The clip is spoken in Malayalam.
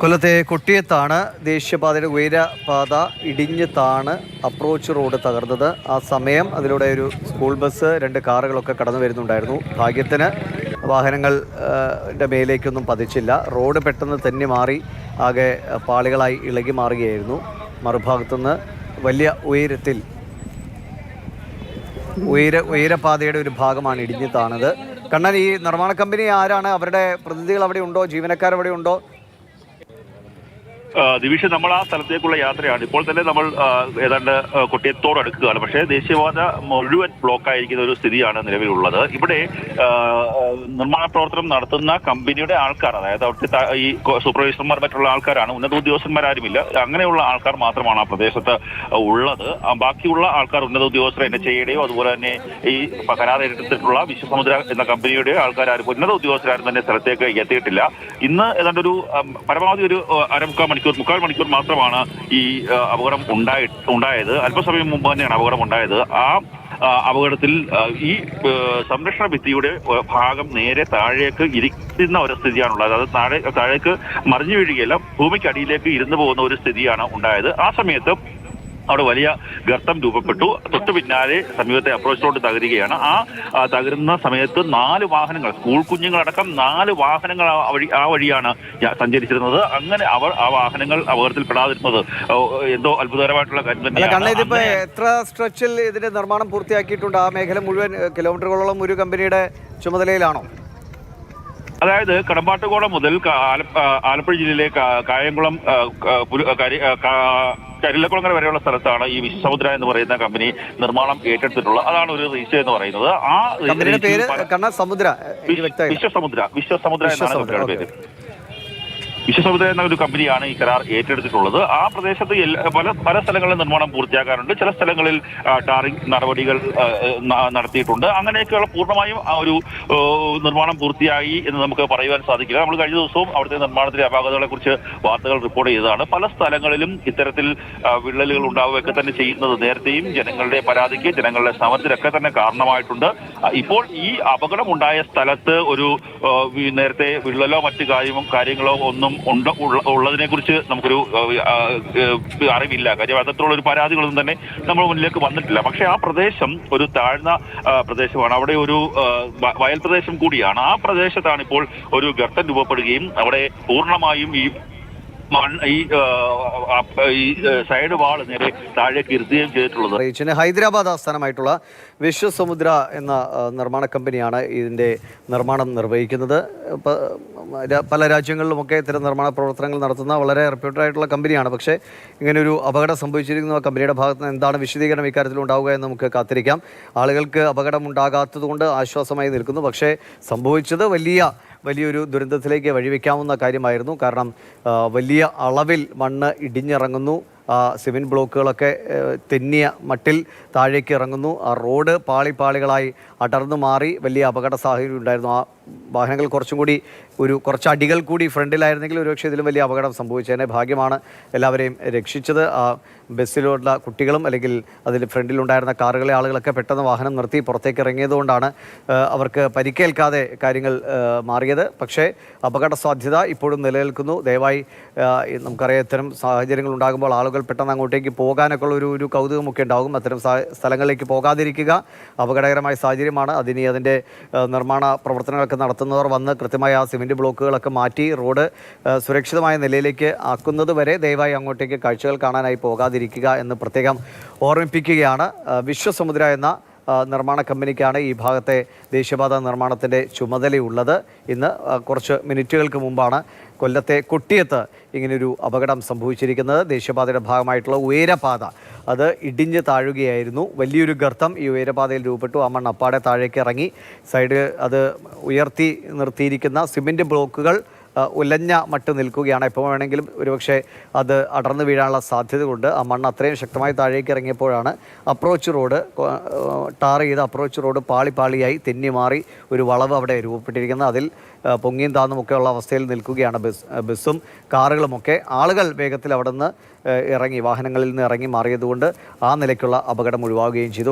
കൊല്ലത്തെ കൊട്ടിയത്താണ് ദേശീയപാതയുടെ ഉയരപാത ഇടിഞ്ഞ് താണ് അപ്രോച്ച് റോഡ് തകർന്നത്. ആ സമയം അതിലൂടെ ഒരു സ്കൂൾ ബസ് രണ്ട് കാറുകളൊക്കെ കടന്നു വരുന്നുണ്ടായിരുന്നു. ഭാഗ്യത്തിന് വാഹനങ്ങൾ മേലേക്കൊന്നും പതിച്ചില്ല. റോഡ് പെട്ടെന്ന് തന്നെ മാറി ആകെ പാളികളായി ഇളകി മാറുകയായിരുന്നു. മറുഭാഗത്തുനിന്ന് വലിയ ഉയരത്തിൽ ഉയര ഉയരപാതയുടെ ഒരു ഭാഗമാണ് ഇടിഞ്ഞ് താണത് കണ്ണൻ ഈ നിർമ്മാണ കമ്പനി ആരാണ്? അവരുടെ പ്രതിനിധികൾ അവിടെ ഉണ്ടോ? ജീവനക്കാർ അവിടെ ഉണ്ടോ? ദിവിഷ് നമ്മൾ ആ സ്ഥലത്തേക്കുള്ള യാത്രയാണ്. ഇപ്പോൾ തന്നെ നമ്മൾ ഏതാണ്ട് കൊട്ടിയത്തോട് അടുക്കുകയാണ്. പക്ഷേ ദേശീയപാത മുഴുവൻ ബ്ലോക്ക് ആയിരിക്കുന്ന ഒരു സ്ഥിതിയാണ് നിലവിലുള്ളത്. ഇവിടെ നിർമ്മാണ പ്രവർത്തനം നടത്തുന്ന കമ്പനിയുടെ ആൾക്കാർ അതായത് അവിടുത്തെ ഈ സൂപ്പർവൈസർമാർ മറ്റുള്ള ആൾക്കാരാണ്. ഉന്നത ഉദ്യോഗസ്ഥന്മാരാരുമില്ല അങ്ങനെയുള്ള ആൾക്കാർ മാത്രമാണ് ആ പ്രദേശത്ത് ഉള്ളത്. ബാക്കിയുള്ള ആൾക്കാർ ഉന്നത ഉദ്യോഗസ്ഥർ എൻ എച്ച് ഐയുടെയോ അതുപോലെ തന്നെ ഈ കരാർ എടുത്തിട്ടുള്ള വിശ്വസമുദ്ര എന്ന കമ്പനിയുടെ ആൾക്കാരും ഉന്നത ഉദ്യോഗസ്ഥരാരും തന്നെ സ്ഥലത്തേക്ക് എത്തിയിട്ടില്ല. ഇന്ന് ഏതാണ്ട് ഒരു പരമാവധി ഒരു അരമുക്കാൽ മണിക്കൂർ മുക്കാൽ മണിക്കൂർ മാത്രമാണ് ഈ അപകടം ഉണ്ടായി ഉണ്ടായത്. അല്പസമയം മുമ്പ് തന്നെയാണ് അപകടം ഉണ്ടായത്. ആ അപകടത്തിൽ ഈ സംരക്ഷണ ഭിത്തിയുടെ ഭാഗം നേരെ താഴേക്ക് ഇരിക്കുന്ന ഒരു സ്ഥിതിയാണുള്ളത്. അത് താഴെ താഴേക്ക് മറിഞ്ഞു വീഴുകയല്ല ഭൂമിക്കടിയിലേക്ക് ഇരുന്നു പോകുന്ന ഒരു സ്ഥിതിയാണ് ഉണ്ടായത്. ആ സമയത്ത് അവിടെ വലിയ ഗർത്തം രൂപപ്പെട്ടു. തൊട്ടു പിന്നാലെ സമീപത്തെ അപ്രോച്ച് റോഡ് തകരുകയാണ്. ആ തകരുന്ന സമയത്ത് നാല് വാഹനങ്ങൾ സ്കൂൾ കുഞ്ഞുങ്ങളടക്കം നാല് വാഹനങ്ങൾ ആ വഴി ആ വഴിയാണ് സഞ്ചരിച്ചിരുന്നത്. അങ്ങനെ അവർ ആ വാഹനങ്ങൾ അപകടത്തിൽപ്പെടാതിരുന്നത് എന്തോ അത്ഭുതകരമായിട്ടുള്ള കാര്യം തന്നെയാണ്. ഇതിപ്പോ എത്ര സ്ട്രെച്ചിൽ ഇതിന്റെ നിർമ്മാണം പൂർത്തിയാക്കിയിട്ടുണ്ട്? ആ മേഖല മുഴുവൻ കിലോമീറ്ററുകളോളം ഒരു കമ്പനിയുടെ ചുമതലയിലാണോ? അതായത് കടമ്പാട്ടുകോളം മുതൽ ആലപ്പുഴ ജില്ലയിലെ കായംകുളം കരിലക്കുളങ്ങര വരെയുള്ള സ്ഥലത്താണ് ഈ വിശ്വസമുദ്ര എന്ന് പറയുന്ന കമ്പനി നിർമ്മാണം ഏറ്റെടുത്തിട്ടുള്ളത്. അതാണ് ഒരു റീച്ച് എന്ന് പറയുന്നത്. ആ പേര് സമുദ്ര. വിശ്വസമുദ്ര. വിശ്വസമുദ്ര എന്നാണ് കമ്പനിയുടെ പേര്. വിശ്വസമുദ്ര എന്ന ഒരു കമ്പനിയാണ് ഈ കരാർ ഏറ്റെടുത്തിട്ടുള്ളത്. ആ പ്രദേശത്ത് പല പല സ്ഥലങ്ങളിലും നിർമ്മാണം പൂർത്തിയാക്കാറുണ്ട് ചില സ്ഥലങ്ങളിൽ ടാറിംഗ് നടപടികൾ നടത്തിയിട്ടുണ്ട്. അങ്ങനെയൊക്കെയുള്ള പൂർണമായും ഒരു നിർമ്മാണം പൂർത്തിയായി എന്ന് നമുക്ക് പറയുവാൻ സാധിക്കില്ല. നമ്മൾ കഴിഞ്ഞ ദിവസവും അവിടുത്തെ നിർമ്മാണത്തിലെ അപാകതകളെ കുറിച്ച് വാർത്തകൾ റിപ്പോർട്ട് ചെയ്തതാണ്. പല സ്ഥലങ്ങളിലും ഇത്തരത്തിൽ വിള്ളലുകൾ ഉണ്ടാവുകയൊക്കെ തന്നെ ചെയ്യുന്നത് നേരത്തെയും ജനങ്ങളുടെ പരാതിക്ക് ജനങ്ങളുടെ സമരത്തിലൊക്കെ തന്നെ കാരണമായിട്ടുണ്ട്. ഇപ്പോൾ ഈ അപകടമുണ്ടായ സ്ഥലത്ത് ഒരു നേരത്തെ വിള്ളലോ മറ്റു കാര്യമോ കാര്യങ്ങളോ ഒന്നും ഉണ്ട് ഉള്ളതിനെ കുറിച്ച് നമുക്കൊരു അറിവില്ല. കാര്യം അത്തരത്തിലുള്ള ഒരു പരാതികളൊന്നും തന്നെ നമ്മൾ മുന്നിലേക്ക് വന്നിട്ടില്ല. പക്ഷെ ആ പ്രദേശം ഒരു താഴ്ന്ന പ്രദേശമാണ്. അവിടെ ഒരു വയൽ പ്രദേശം കൂടിയാണ്. ആ പ്രദേശത്താണ് ഇപ്പോൾ ഒരു ഗർത്തം രൂപപ്പെടുകയും അവിടെ പൂർണമായും ഈ ഈ സൈഡ് വാൾ നേരെ താഴേക്ക് ഇരുത്തുകയും ചെയ്തിട്ടുള്ളത്. അറിയിച്ചിന് ഹൈദരാബാദ് ആസ്ഥാനമായിട്ടുള്ള വിശ്വസമുദ്ര എന്ന നിർമ്മാണ കമ്പനിയാണ് ഇതിന്റെ നിർമ്മാണം നിർവഹിക്കുന്നത്. പല രാജ്യങ്ങളിലുമൊക്കെ ഇത്തരം നിർമ്മാണ പ്രവർത്തനങ്ങൾ നടത്തുന്ന വളരെ റെപ്യൂട്ടഡ് ആയിട്ടുള്ള കമ്പനിയാണ്. പക്ഷേ ഒരു അപകടം സംഭവിച്ചിരിക്കുന്ന കമ്പനിയുടെ ഭാഗത്ത് നിന്ന് എന്താണ് വിശദീകരണം ഇക്കാര്യത്തിൽ ഉണ്ടാവുക എന്ന് നമുക്ക് കാത്തിരിക്കാം. ആളുകൾക്ക് അപകടം ഉണ്ടാകാത്തതുകൊണ്ട് ആശ്വാസമായി നിൽക്കുന്നു. പക്ഷേ സംഭവിച്ചത് വലിയ വലിയൊരു ദുരന്തത്തിലേക്ക് വഴിവെക്കാവുന്ന കാര്യമായിരുന്നു. കാരണം വലിയ അളവിൽ മണ്ണ് ഇടിഞ്ഞിറങ്ങുന്നു. സിമെന്റ് ബ്ലോക്കുകളൊക്കെ തെന്നിയ മട്ടിൽ താഴേക്ക് ഇറങ്ങുന്നു. ആ റോഡ് പാളി പാളികളായി അടർന്നു മാറി വലിയ അപകട സാഹചര്യം ഉണ്ടായിരുന്നു. ആ വാഹനങ്ങൾ കുറച്ചും കൂടി ഒരു കുറച്ച് അടികൾ കൂടി ഫ്രണ്ടിലായിരുന്നെങ്കിൽ ഒരുപക്ഷെ ഇതിലും വലിയ അപകടം സംഭവിച്ചതിനെ ഭാഗ്യമാണ് എല്ലാവരെയും രക്ഷിച്ചത്. ആ ബസ്സിലുള്ള കുട്ടികളും അല്ലെങ്കിൽ അതിൽ ഫ്രണ്ടിലുണ്ടായിരുന്ന കാറുകളെ ആളുകളൊക്കെ പെട്ടെന്ന് വാഹനം നിർത്തി പുറത്തേക്ക് ഇറങ്ങിയതുകൊണ്ടാണ് അവർക്ക് പരിക്കേൽക്കാതെ കാര്യങ്ങൾ മാറിയത്. പക്ഷേ അപകട സാധ്യത ഇപ്പോഴും നിലനിൽക്കുന്നു. ദയവായി നമുക്കറിയാം ഇത്തരം സാഹചര്യങ്ങൾ ഉണ്ടാകുമ്പോൾ ആളുകൾ പെട്ടെന്ന് അങ്ങോട്ടേക്ക് പോകാനൊക്കെ ഉള്ള ഒരു ഒരു കൗതുകമൊക്കെ ഉണ്ടാകും. അത്തരം സ്ഥലങ്ങളിലേക്ക് പോകാതിരിക്കുക അപകടകരമായ സാഹചര്യമാണ്. അതിന് അതിന്റെ നിർമ്മാണ പ്രവർത്തനങ്ങളൊക്കെ നടത്തുന്നവർ വന്ന് കൃത്യമായ ആ സിമെന്റ് ബ്ലോക്കുകളൊക്കെ മാറ്റി റോഡ് സുരക്ഷിതമായ നിലയിലേക്ക് ആക്കുന്നത് വരെ ദയവായി അങ്ങോട്ടേക്ക് കാഴ്ചകൾ കാണാനായി പോകാതിരിക്കുക എന്ന് പ്രത്യേകം ഓർമ്മിപ്പിക്കുകയാണ്. വിശ്വസമുദ്ര എന്ന നിർമ്മാണ കമ്പനിക്കാണ് ഈ ഭാഗത്തെ ദേശീയപാത നിർമ്മാണത്തിന്റെ ചുമതലയുള്ളത്. ഇന്ന് കുറച്ച് മിനിറ്റുകൾക്ക് മുമ്പാണ് കൊല്ലത്തെ കൊട്ടിയത്ത് ഇങ്ങനൊരു അപകടം സംഭവിച്ചിരിക്കുന്നത്. ദേശീയപാതയുടെ ഭാഗമായിട്ടുള്ള ഉയരപാത. അത് ഇടിഞ്ഞ് താഴുകയായിരുന്നു. വലിയൊരു ഗർത്തം ഈ ഉയരപാതയിൽ രൂപപ്പെട്ടു. ആ മണ്ണ് അപ്പാടെ താഴേക്ക് ഇറങ്ങി. സൈഡ് അത് ഉയർത്തി നിർത്തിയിരിക്കുന്ന സിമെന്റ് ബ്ലോക്കുകൾ ഉലഞ്ഞ മട്ട് നിൽക്കുകയാണ്. എപ്പോൾ വേണമെങ്കിലും ഒരുപക്ഷെ അത് അടർന്നു വീഴാനുള്ള സാധ്യതയുണ്ട്. ആ മണ്ണ് അത്രയും ശക്തമായി താഴേക്ക് ഇറങ്ങിയപ്പോഴാണ് അപ്രോച്ച് റോഡ് ടാർ ചെയ്ത അപ്രോച്ച് റോഡ് പാളി പാളിയായി തെന്നി മാറി ഒരു വളവ് അവിടെ രൂപപ്പെട്ടിരിക്കുന്നത്. അതിൽ പൊങ്ങിയും താന്നുമൊക്കെയുള്ള അവസ്ഥയിൽ നിൽക്കുകയാണ് ബസ് ബസ്സും കാറുകളുമൊക്കെ. ആളുകൾ വേഗത്തിൽ അവിടെ നിന്ന് ഇറങ്ങി വാഹനങ്ങളിൽ നിന്ന് ഇറങ്ങി മാറിയതുകൊണ്ട് ആ നിലയ്ക്കുള്ള അപകടം ഒഴിവാകുകയും ചെയ്തു.